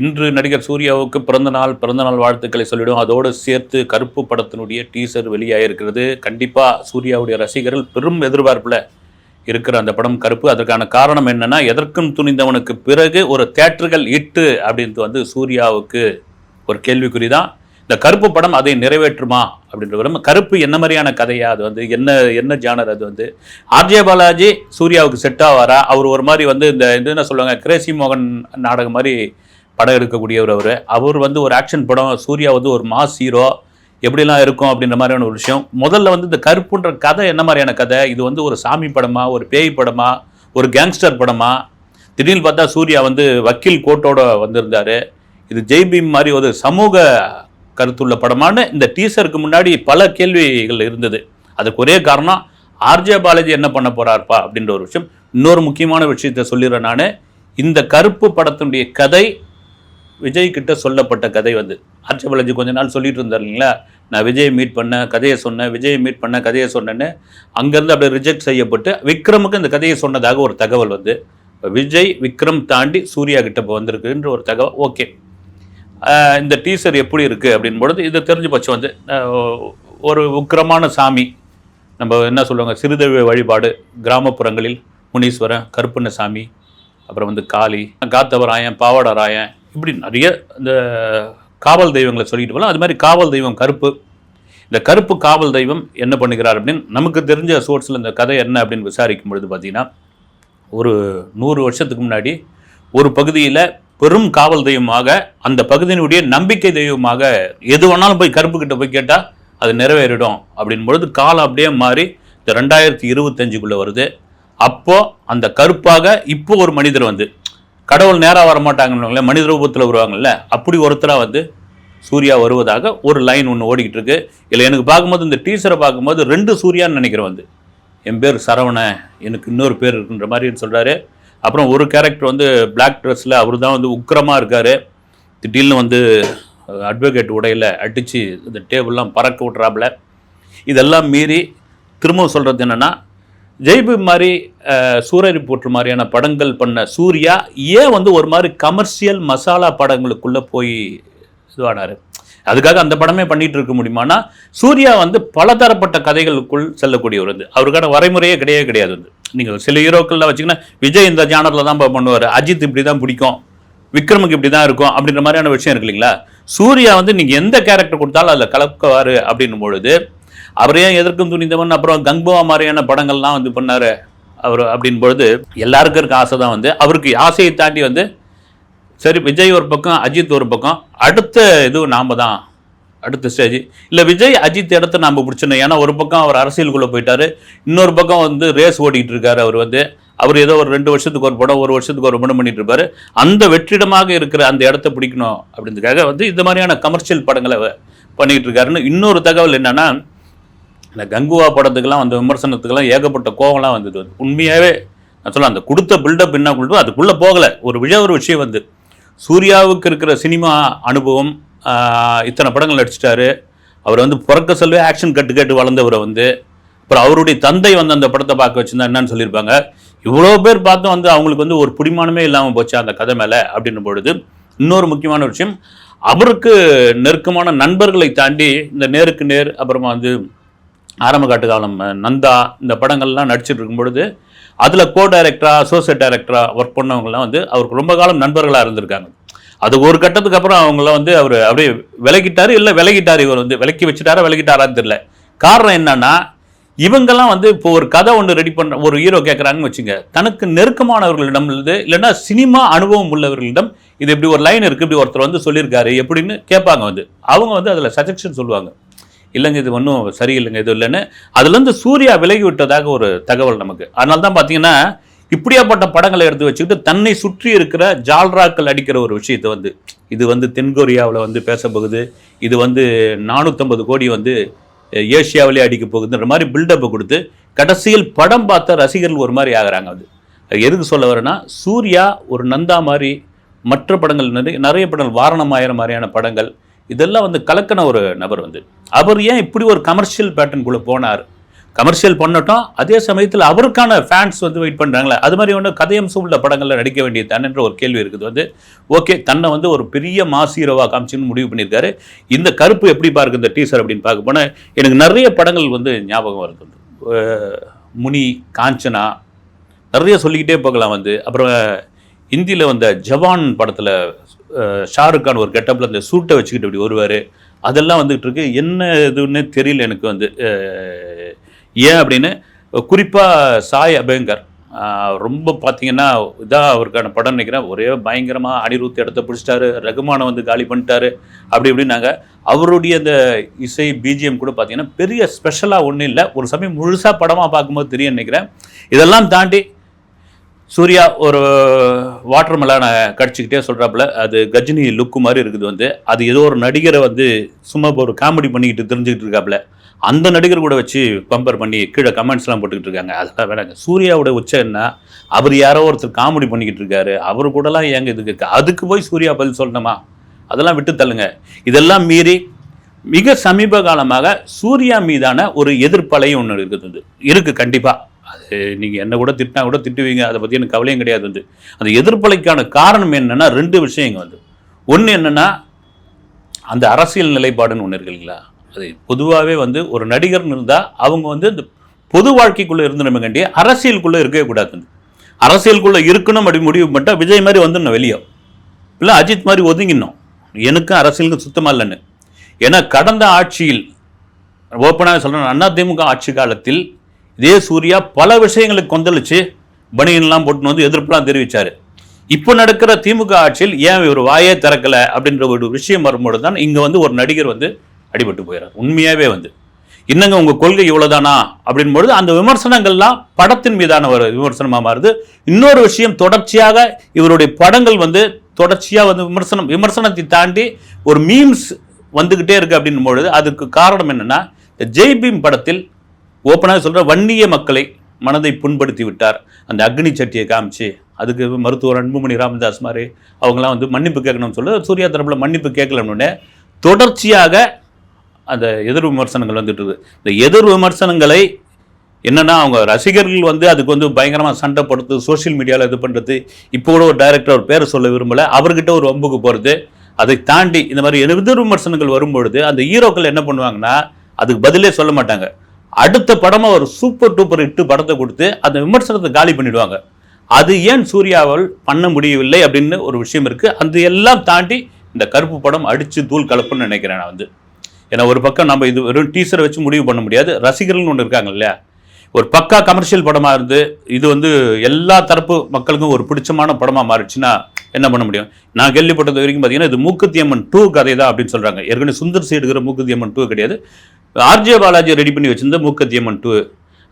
இன்று நடிகர் சூர்யாவுக்கு பிறந்த நாள் பிறந்த நாள் வாழ்த்துக்களை சொல்லிடும். அதோடு சேர்த்து கருப்பு படத்தினுடைய டீசர் வெளியாகிருக்கிறது கண்டிப்பாக சூர்யாவுடைய ரசிகர்கள் பெரும் எதிர்பார்ப்பில் இருக்கிற அந்த படம் கருப்பு. அதற்கான காரணம் என்னன்னா எதற்கும் துணிந்தவனுக்கு பிறகு ஒரு தேட்டர்கள் இட்டு அப்படின்ட்டு வந்து சூர்யாவுக்கு ஒரு கேள்விக்குறி தான் இந்த கருப்பு படம் அதை நிறைவேற்றுமா அப்படின்ற வரும் கருப்பு என்ன மாதிரியான கதையா? அது வந்து என்ன என்ன ஜானர் அது வந்து? ஆர்ஜே பாலாஜி சூர்யாவுக்கு செட் ஆவாரா? அவர் ஒரு மாதிரி வந்து இந்த இது என்ன சொல்லுவாங்க கிரேசி மோகன் நாடகம் மாதிரி படம் எடுக்கக்கூடியவர் அவர். அவர் வந்து ஒரு ஆக்ஷன் படம் சூர்யா வந்து ஒரு மாஸ் ஹீரோ எப்படிலாம் இருக்கும் அப்படின்ற மாதிரியான ஒரு விஷயம். முதல்ல வந்து இந்த கருப்புன்ற கதை என்ன மாதிரியான கதை? இது வந்து ஒரு சாமி படமா ஒரு பேய் படமா ஒரு கேங்ஸ்டர் படமா? திடீர்னு பார்த்தா சூர்யா வந்து வக்கீல் கோட்டோட வந்திருந்தார். இது ஜெய்பீம் மாதிரி ஒரு சமூக கருத்துள்ள படமான இந்த டீசருக்கு முன்னாடி பல கேள்விகள் இருந்தது. அதுக்கு ஒரே காரணம் ஆர்ஜே பாலாஜி என்ன பண்ண போறாருப்பா அப்படின்ற ஒரு விஷயம். இன்னொரு முக்கியமான விஷயத்தை சொல்லிடுறேன் நான். இந்த கருப்பு படத்தினுடைய கதை விஜய் கிட்ட சொல்லப்பட்ட கதை வந்து. ஆர்ஜே பாலாஜி கொஞ்ச நாள் சொல்லிட்டு இருந்தார் இல்லைங்களா? நான் விஜயை மீட் பண்ணேன் கதையை சொன்னேன் விஜயை மீட் பண்ண கதையை சொன்னேன்னு அங்கேருந்து அப்படியே ரிஜெக்ட் செய்யப்பட்டு விக்ரமுக்கு இந்த கதையை சொன்னதாக ஒரு தகவல் வந்து. விஜய் விக்ரம் தாண்டி சூர்யா கிட்ட இப்போ வந்திருக்குன்ற ஒரு தகவல். ஓகே. இந்த டீசர் எப்படி இருக்குது அப்படின் பொழுது இதை தெரிஞ்சு போச்சு வந்து ஒரு உக்கிரமான சாமி. நம்ம என்ன சொல்லுவாங்க? சிறுதெய்வ வழிபாடு கிராமப்புறங்களில் முனீஸ்வரன் கருப்பண்ணசாமி அப்புறம் வந்து காளி காத்தவராயன் பாவாடராயன் இப்படி நிறைய இந்த காவல் தெய்வங்களை சொல்லிட்டு போகலாம். அது மாதிரி காவல் தெய்வம் கருப்பு. இந்த கருப்பு காவல் தெய்வம் என்ன பண்ணுகிறார் அப்படின்னு நமக்கு தெரிஞ்ச சோர்ஸில் இந்த கதை என்ன அப்படின்னு விசாரிக்கும் பொழுது பார்த்தீங்கன்னா ஒரு நூறு வருஷத்துக்கு முன்னாடி ஒரு பகுதியில் பெரும் காவல் தெய்வமாக அந்த பகுதியினுடைய நம்பிக்கை தெய்வமாக எது வேணாலும் போய் கருப்பு கிட்ட போய் கேட்டால் அது நிறைவேறிடும் அப்படின் பொழுது காலம் அப்படியே மாறி இந்த ரெண்டாயிரத்தி இருபத்தஞ்சுக்குள்ளே வருது. அப்போது அந்த கருப்பாக இப்போ ஒரு மனிதர் வந்து கடவுள் நேராக வர மாட்டாங்கன்னு மனித ரூபத்தில் வருவாங்கல்ல அப்படி ஒருத்தராக வந்து சூர்யா வருவதாக ஒரு லைன் ஒன்று ஓடிக்கிட்டு இருக்கு இல்லை எனக்கு பார்க்கும்போது இந்த டீசரை பார்க்கும்போது ரெண்டு சூர்யான்னு நினைக்கிறேன் வந்து. என் பேர் சரவணன் எனக்கு இன்னொரு பேர் இருக்குன்ற மாதிரி சொல்கிறாரு அப்புறம் ஒரு கேரக்டர் வந்து பிளாக் ட்ரெஸ்ஸில் அவர் தான் வந்து உக்கிரமாக இருக்கார். திடீர்னு வந்து அட்வொகேட் உடையில் அடித்து இந்த டேபிள்லாம் பறக்க விட்றாப்புல இதெல்லாம் மீறி திரும்பவும் சொல்கிறது என்னென்னா ஜெய்பு மாதிரி சூரரி போற்று மாதிரியான படங்கள் பண்ண சூர்யா ஏன் வந்து ஒரு மாதிரி கமர்ஷியல் மசாலா படங்களுக்குள்ளே போய் இதுவானார்? அதுக்காக அந்த படமே பண்ணிட்டு இருக்க முடியுமானா சூர்யா வந்து பலதரப்பட்ட கதைகளுக்குள் செல்லக்கூடியவர் வந்து அவருக்கான வரைமுறையே கிடையவே கிடையாது வந்து. நீங்கள் சில ஹீரோக்கள்லாம் வச்சிங்கன்னா விஜய் இந்த ஜானரில் தான் பண்ணுவார். அஜித் இப்படி தான் பிடிக்கும். விக்ரமுக்கு இப்படி தான் இருக்கும் அப்படின்ற மாதிரியான விஷயம் இருக்கு இல்லைங்களா? சூர்யா வந்து நீங்கள் எந்த கேரக்டர் கொடுத்தாலும் அதில் கலக்குவார் அப்படின்னும் பொழுது அவரே எதற்கும் துணிந்தவன்? அப்புறம் கங்போவா மாதிரியான படங்கள்லாம் வந்து பண்ணார் அவர் அப்படின் பொழுது எல்லாருக்கும் இருக்க ஆசை தான் வந்து அவருக்கு ஆசையை தாண்டி வந்து சரி விஜய் ஒரு பக்கம் அஜித் ஒரு பக்கம் அடுத்த இது நாம் தான் அடுத்த ஸ்டேஜ் இல்லை விஜய் அஜித் இடத்த நாம் பிடிச்சிடணும். ஏன்னா ஒரு பக்கம் அவர் அரசியலுக்குள்ளே போயிட்டாரு இன்னொரு பக்கம் வந்து ரேஸ் ஓடிக்கிட்டு இருக்காரு அவர் வந்து. அவர் ஏதோ ஒரு ரெண்டு வருஷத்துக்கு ஒரு படம் ஒரு வருஷத்துக்கு ஒரு படம் பண்ணிட்டு இருப்பாரு. அந்த வெற்றிடமாக இருக்கிற அந்த இடத்த பிடிக்கணும் அப்படின்றதுக்காக வந்து இந்த மாதிரியான கமர்ஷியல் படங்களை பண்ணிக்கிட்டு இருக்காருன்னு இன்னொரு தகவல் என்னன்னா இந்த கங்குவா படத்துக்கெல்லாம் அந்த விமர்சனத்துக்கெல்லாம் ஏகப்பட்ட கோவம்லாம் வந்தது. வந்து உண்மையாகவே நான் சொல்ல அந்த கொடுத்த பில்டப் என்ன கொடுத்தோ அதுக்குள்ளே போகலை. ஒரு விழா ஒரு விஷயம் வந்து. சூர்யாவுக்கு இருக்கிற சினிமா அனுபவம் இத்தனை படங்கள் நடிச்சிட்டாரு. அவர் வந்து பிறக்க செல்வே ஆக்ஷன் கட்டு கேட்டு வளர்ந்தவரை வந்து அப்புறம் அவருடைய தந்தை வந்து அந்த படத்தை பார்க்க வச்சுருந்தா என்னன்னு சொல்லியிருப்பாங்க. இவ்வளோ பேர் பார்த்து வந்து அவங்களுக்கு வந்து ஒரு பிடிமானமே இல்லாமல் போச்சு அந்த கதை மேலே அப்படின்னும் பொழுது இன்னொரு முக்கியமான விஷயம் அவருக்கு நெருக்கமான நண்பர்களை தாண்டி இந்த நேருக்கு நேர் அப்புறமா வந்து ஆரம்ப காட்டு காலம் நந்தா இந்த படங்கள்லாம் நடிச்சிட்டு இருக்கும் பொழுது அதில் கோ டைரக்டராக அசோசியேட் டைரக்டராக ஒர்க் பண்ணவங்கலாம் வந்து அவருக்கு ரொம்ப காலம் நண்பர்களாக இருந்திருக்காங்க. அது ஒரு கட்டத்துக்கு அப்புறம் அவங்களாம் வந்து அவர் அப்படியே விலகிட்டார் இல்லை விலகிட்டார் இவர் வந்து விலக்கி வச்சுட்டாரா விலகிட்டாரான்னு தெரியல. காரணம் என்னன்னா இவங்கெல்லாம் வந்து இப்போ ஒரு கதை ஒன்று ரெடி பண்ணுற ஒரு ஹீரோ கேட்குறாங்கன்னு வச்சுங்க தனக்கு நெருக்கமானவர்களிடம் இருந்து இல்லைன்னா சினிமா அனுபவம் உள்ளவர்களிடம் இது இப்படி ஒரு லைன் இருக்குது இப்படி ஒருத்தர் வந்து சொல்லியிருக்காரு எப்படின்னு கேட்பாங்க வந்து. அவங்க வந்து அதில் சஜெக்ஷன் சொல்லுவாங்க. இல்லைங்க இது ஒன்றும் சரியில்லைங்க இது இல்லைன்னு. அதுலேருந்து சூர்யா விலகி விட்டதாக ஒரு தகவல் நமக்கு. அதனால தான் பார்த்தீங்கன்னா இப்படியாப்பட்ட படங்களை எடுத்து வச்சுக்கிட்டு தன்னை சுற்றி இருக்கிற ஜால்ராக்கள் அடிக்கிற ஒரு விஷயத்தை வந்து இது வந்து தென்கொரியாவில் வந்து பேசப்போகுது இது வந்து நானூற்றம்பது கோடி வந்து ஏஷியாவிலே அடிக்க போகுதுன்ற மாதிரி பில்டப்பை கொடுத்து கடைசியில் படம் பார்த்த ரசிகர்கள் ஒரு மாதிரி ஆகுறாங்க அது எதுக்கு சொல்ல வரேன்னா சூர்யா ஒரு நந்தா மாதிரி மற்ற படங்கள் நிறைய நிறைய படங்கள் வாரணம் ஆயிரம் மாதிரியான படங்கள் இதெல்லாம் வந்து கலக்கின ஒரு நபர் வந்து. அவர் ஏன் இப்படி ஒரு கமர்ஷியல் பேட்டர்னுக்குள்ளே போனார்? கமர்ஷியல் பண்ணட்டும் அதே சமயத்தில் அவருக்கான ஃபேன்ஸ் வந்து வெயிட் பண்ணுறாங்களே அது மாதிரி ஒன்று கதையம் உள்ள படங்களில் நடிக்க வேண்டியது தானேன்ற ஒரு கேள்வி இருக்குது வந்து. ஓகே தன்னை வந்து ஒரு பெரிய மாசீரவாக காமிச்சுன்னு முடிவு பண்ணியிருக்காரு. இந்த கருப்பு எப்படி பாருக்கு இந்த டீசர் அப்படின்னு பார்க்க போனால் எனக்கு நிறைய படங்கள் வந்து ஞாபகம் வருது வந்து. முனி காஞ்சனா நிறைய சொல்லிக்கிட்டே போகலாம் வந்து. அப்புறம் ஹிந்தியில் வந்த ஜவான் படத்தில் ஷாருக் கான் ஒரு கெட்டப்பில் அந்த சூட்டை வச்சுக்கிட்டு இப்படி வருவார். அதெல்லாம் வந்துகிட்டு இருக்கு. என்ன இதுன்னே தெரியல எனக்கு வந்து. ஏன் அப்படின்னு குறிப்பாக சாய் அபயங்கர் ரொம்ப பார்த்தீங்கன்னா இதாக அவருக்கான படம் நினைக்கிறேன். ஒரே பயங்கரமாக அனிருத் இடத்த பிடிச்சிட்டாரு. ரகுமானை வந்து காலி பண்ணிட்டாரு. அப்படி இப்படின்னாங்க. அவருடைய அந்த இசை பிஜிஎம் கூட பார்த்தீங்கன்னா பெரிய ஸ்பெஷலாக ஒன்றும் இல்லை. ஒரு சமயம் முழுசாக படமாக பார்க்கும்போது தெரியும் நினைக்கிறேன். இதெல்லாம் தாண்டி சூர்யா ஒரு வாட்டர் மெலானை கடிச்சிக்கிட்டே சொல்கிறாப்புல அது கஜினி லுக்கு மாதிரி இருக்குது வந்து. அது ஏதோ ஒரு நடிகரை வந்து சும்மா ஒரு காமெடி பண்ணிக்கிட்டு தெரிஞ்சுக்கிட்டு இருக்காப்புல. அந்த நடிகர் கூட வச்சு பம்பர் பண்ணி கீழே கமெண்ட்ஸ்லாம் போட்டுக்கிட்டு இருக்காங்க. அதெல்லாம் வேணாங்க. சூர்யாவோட உச்சம் என்ன? அவர் யாரோ ஒருத்தர் காமெடி பண்ணிக்கிட்டு இருக்காரு. அவர் கூடலாம் ஏங்க இதுக்கு அதுக்கு போய் சூர்யா பதில் சொல்லணுமா? அதெல்லாம் விட்டு தள்ளுங்க. இதெல்லாம் மீறி மிக சமீப காலமாக சூர்யா மீதான ஒரு எதிர்ப்பலையும் ஒன்று இருக்குது. இருக்குது கண்டிப்பாக அது நீங்கள் என்ன கூட திட்டினா கூட திட்டுவீங்க. அதை பற்றி எனக்கு கவலையும் கிடையாது வந்து. அந்த எதிர்ப்பலைக்கான காரணம் என்னன்னா ரெண்டு விஷயங்க வந்து. ஒன்று என்னென்னா அந்த அரசியல் நிலைப்பாடுன்னு ஒன்று இருக்கு இல்லைங்களா? அது பொதுவாகவே வந்து ஒரு நடிகர்னு இருந்தால் அவங்க வந்து இந்த பொது வாழ்க்கைக்குள்ளே இருந்துடமே கண்டி அரசியலுக்குள்ளே இருக்கவே கூடாது வந்து. அரசியலுக்குள்ளே இருக்கணும் அப்படி முடிவு பண்ணிட்டால் விஜய் மாதிரி வந்துடணும் வெளியே. இல்லை அஜித் மாதிரி ஒதுங்கினோம் எனக்கும் அரசியலுக்கும் சுத்தமாக இல்லைன்னு. ஏன்னா கடந்த ஆட்சியில் ஓப்பனாக சொல்கிறேன் அதிமுக ஆட்சி காலத்தில் இதே சூர்யா பல விஷயங்களுக்கு கொந்தளிச்சு பனியன்லாம் போட்டுன்னு வந்து எதிர்ப்புலாம் தெரிவித்தார் இப்போ நடக்கிற திமுக ஆட்சியில் ஏன் இவர் வாயே திறக்கல அப்படின்ற ஒரு விஷயம் வரும்போது தான் இங்கே வந்து ஒரு நடிகர் வந்து அடிபட்டு போயிடுறார் உண்மையாகவே வந்து. இன்னங்க உங்கள் கொள்கை இவ்வளோதானா அப்படின் பொழுது அந்த விமர்சனங்கள்லாம் படத்தின் மீதான ஒரு விமர்சனமாக மாறுது. இன்னொரு விஷயம் தொடர்ச்சியாக இவருடைய படங்கள் வந்து தொடர்ச்சியாக வந்து விமர்சனம் விமர்சனத்தை தாண்டி ஒரு மீம்ஸ் வந்துக்கிட்டே இருக்குது அப்படின்னும் பொழுது அதுக்கு காரணம் என்னென்னா இந்த ஜெய் பீம் படத்தில் ஓப்பனாக சொல்கிற வன்னிய மக்களை மனதை புண்படுத்தி விட்டார். அந்த அக்னி சட்டியை காமிச்சு அதுக்கு மருத்துவர் அன்புமணி ராமதாஸ் மாதிரி அவங்களாம் வந்து மன்னிப்பு கேட்கணும்னு சொல்லி சூர்யா தரப்பில் மன்னிப்பு கேட்கலன்னு தொடர்ச்சியாக அந்த எதிர் விமர்சனங்கள் வந்துட்டு இருக்குது இந்த எதிர் விமர்சனங்களை என்னென்னா அவங்க ரசிகர்கள் வந்து அதுக்கு வந்து பயங்கரமாக சண்டை போடுறது சோஷியல் மீடியாவில் இது பண்ணுறது இப்போ கூட ஒரு டைரக்டர் ஒரு பேரை சொல்ல விரும்பலை. அவர்கிட்ட ஒரு வம்புக்கு போகிறது அதை தாண்டி இந்த மாதிரி எதிர் விமர்சனங்கள் வரும்பொழுது அந்த ஹீரோக்கள் என்ன பண்ணுவாங்கன்னா அதுக்கு பதிலே சொல்ல மாட்டாங்க. அடுத்த படமாக ஒரு சூப்பர் டூப்பர் இட்டு படத்தை கொடுத்து அந்த விமர்சனத்தை காலி பண்ணிடுவாங்க. அது ஏன் சூர்யாவால் பண்ண முடியவில்லை அப்படின்னு ஒரு விஷயம் இருக்கு. அந்த எல்லாம் தாண்டி இந்த கருப்பு படம் அடித்து தூள் கலப்புன்னு நினைக்கிறேன் நான் வந்து. ஏன்னா ஒரு பக்கம் நம்ம இது வெறும் டீசரை வச்சு முடிவு பண்ண முடியாது. ரசிகர்கள்னு ஒன்று இருக்காங்க இல்லையா? ஒரு பக்கா கமர்ஷியல் படமாக இருந்து இது வந்து எல்லா தரப்பு மக்களுக்கும் ஒரு பிடிச்சமான படமாக மாறிடுச்சுன்னா என்ன பண்ண முடியும்? நான் கேள்விப்பட்டது வரைக்கும் பார்த்தீங்கன்னா இது மூக்குத்தியம்மன் டூ கதை தான் அப்படின்னு சொல்கிறாங்க ஏற்கனவே சுந்தர் சி எடுக்கிற மூக்குத்தி அம்மன் டூ கிடையாது. ஆர்ஜே பாலாஜி ரெடி பண்ணி வச்சிருந்த மூக்கத்தியம்மன் டூ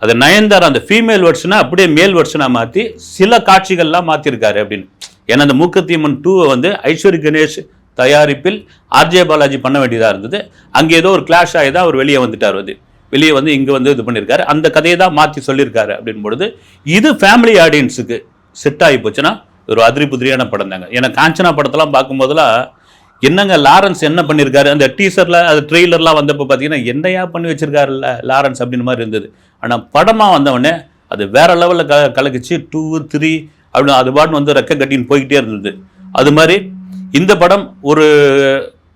அது நயன்தார் அந்த ஃபீமேல் வெர்ஷனை அப்படியே மேல் வெர்ஷனாக மாற்றி சில காட்சிகள்லாம் மாற்றிருக்காரு அப்படின்னு. ஏன்னா அந்த மூக்கத்தியம்மன் டூவை வந்து ஐஸ்வரி கணேஷ் தயாரிப்பில் ஆர்ஜே பாலாஜி பண்ண வேண்டியதாக இருந்தது. அங்கே ஏதோ ஒரு கிளாஷ் ஆகி தான் அவர் வெளியே வந்துட்டார் வந்து வெளியே வந்து இங்கே வந்து இது பண்ணியிருக்காரு அந்த கதையை தான் மாற்றி சொல்லியிருக்காரு அப்படின் பொழுது இது ஃபேமிலி ஆடியன்ஸுக்கு செட் ஆகி போச்சுன்னா ஒரு அதிரி புதிரியான படம் தாங்க. ஏன்னா காஞ்சனா படத்தெல்லாம் பார்க்கும்போதெல்லாம் என்னங்க லாரன்ஸ் என்ன பண்ணியிருக்காரு அந்த டீசரில் அது ட்ரெய்லர்லாம் வந்தப்போ பார்த்தீங்கன்னா என்னையா பண்ணி வச்சிருக்காருல்ல லாரன்ஸ் அப்படின்னு மாதிரி இருந்தது. ஆனால் படமாக வந்தவொடனே அது வேற லெவலில் க கலக்குச்சு. டூ த்ரீ அப்படின்னு அது பாட்டு வந்து ரெக்க கட்டின்னு போய்கிட்டே இருந்தது. அது மாதிரி இந்த படம் ஒரு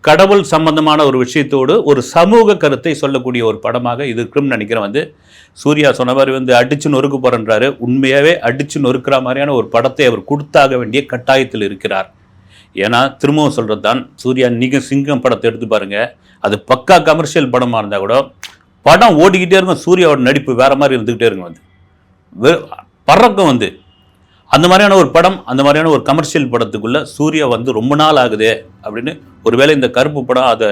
கடவுள் சம்பந்தமான ஒரு விஷயத்தோடு ஒரு சமூக கருத்தை சொல்லக்கூடிய ஒரு படமாக இது இருக்கும்னு நினைக்கிறேன் வந்து. சூர்யா சொன்ன மாதிரி வந்து அடிச்சு நொறுக்கு போறன்றாரு. உண்மையாகவே அடிச்சு நொறுக்கிற மாதிரியான ஒரு படத்தை அவர் கொடுத்தாக வேண்டிய கட்டாயத்தில் இருக்கிறார். ஏன்னா திரும்பவும் சொல்கிறது தான் சூர்யா நீங்கள் சிங்கம் படத்தை எடுத்து பாருங்கள் அது பக்கா கமர்ஷியல் படமாக இருந்தால் கூட படம் ஓடிக்கிட்டே இருக்கும் சூர்யாவோட நடிப்பு வேறு மாதிரி இருந்துக்கிட்டே இருக்கும் வந்து பறக்கும் வந்து. அந்த மாதிரியான ஒரு படம் அந்த மாதிரியான ஒரு கமர்ஷியல் படத்துக்குள்ளே சூர்யா வந்து ரொம்ப நாள் ஆகுதே அப்படின்னு ஒருவேளை இந்த கருப்பு படம் அதை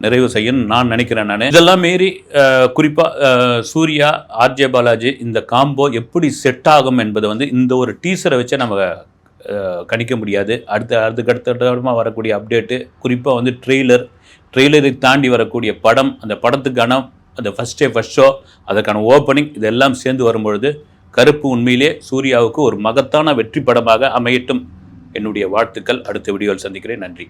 நிறைவு செய்யணும்னு நான் நினைக்கிறேன் நான். இதெல்லாம் மீறி குறிப்பாக சூர்யா ஆர்ஜே பாலாஜி இந்த காம்போ எப்படி செட் ஆகும் என்பதை வந்து இந்த ஒரு டீசரை வச்சு நம்ம கணிக்க முடியாது. அடுத்த அடுத்த அடுத்தடுத்தமாக வரக்கூடிய அப்டேட்டு குறிப்பாக வந்து ட்ரெய்லர் ட்ரெய்லரை தாண்டி வரக்கூடிய படம் அந்த படத்துக்கான அந்த ஃபஸ்ட் டே ஃபஸ்ட் ஷோ அதற்கான ஓப்பனிங் இதெல்லாம் சேர்ந்து வரும்பொழுது கருப்பு உண்மையிலே சூர்யாவுக்கு ஒரு மகத்தான வெற்றி படமாக அமையட்டும். என்னுடைய வாழ்த்துக்கள். அடுத்த வீடியோவில் சந்திக்கிறேன். நன்றி.